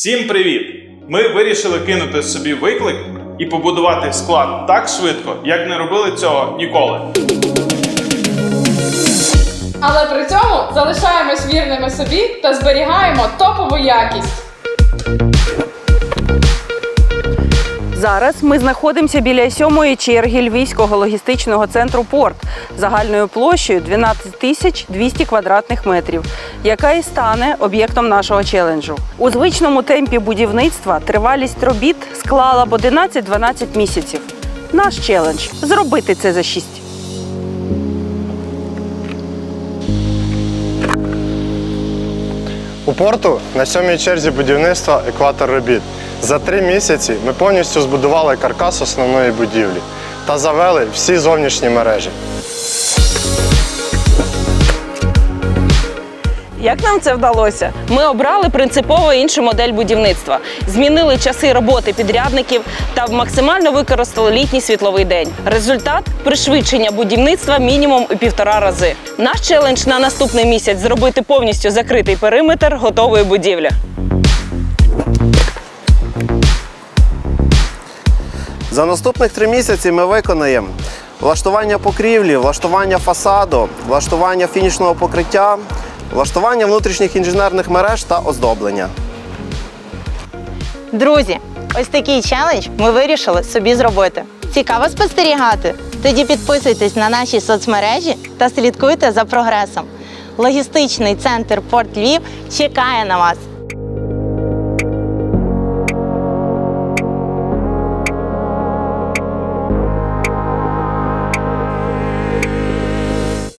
Всім привіт! Ми вирішили кинути собі виклик і побудувати склад так швидко, як не робили цього ніколи. Але при цьому залишаємось вірними собі та зберігаємо топову якість. Зараз ми знаходимося біля сьомої черги Львівського логістичного центру Порт загальною площею 12 тисяч 200 квадратних метрів, яка і стане об'єктом нашого челенджу. У звичному темпі будівництва тривалість робіт склала б 11-12 місяців. Наш челендж зробити це за 6. У порту на сьомій черзі будівництва екватор робіт. За три місяці ми повністю збудували каркас основної будівлі та завели всі зовнішні мережі. Як нам це вдалося? Ми обрали принципово іншу модель будівництва, змінили часи роботи підрядників та максимально використали літній світловий день. Результат пришвидшення будівництва мінімум у півтора рази. Наш челендж на наступний місяць зробити повністю закритий периметр готової будівлі. За наступних три місяці ми виконаємо влаштування покрівлі, влаштування фасаду, влаштування фінішного покриття, влаштування внутрішніх інженерних мереж та оздоблення. Друзі, ось такий челендж ми вирішили собі зробити. Цікаво спостерігати? Тоді підписуйтесь на наші соцмережі та слідкуйте за прогресом. Логістичний центр Порт Львів чекає на вас.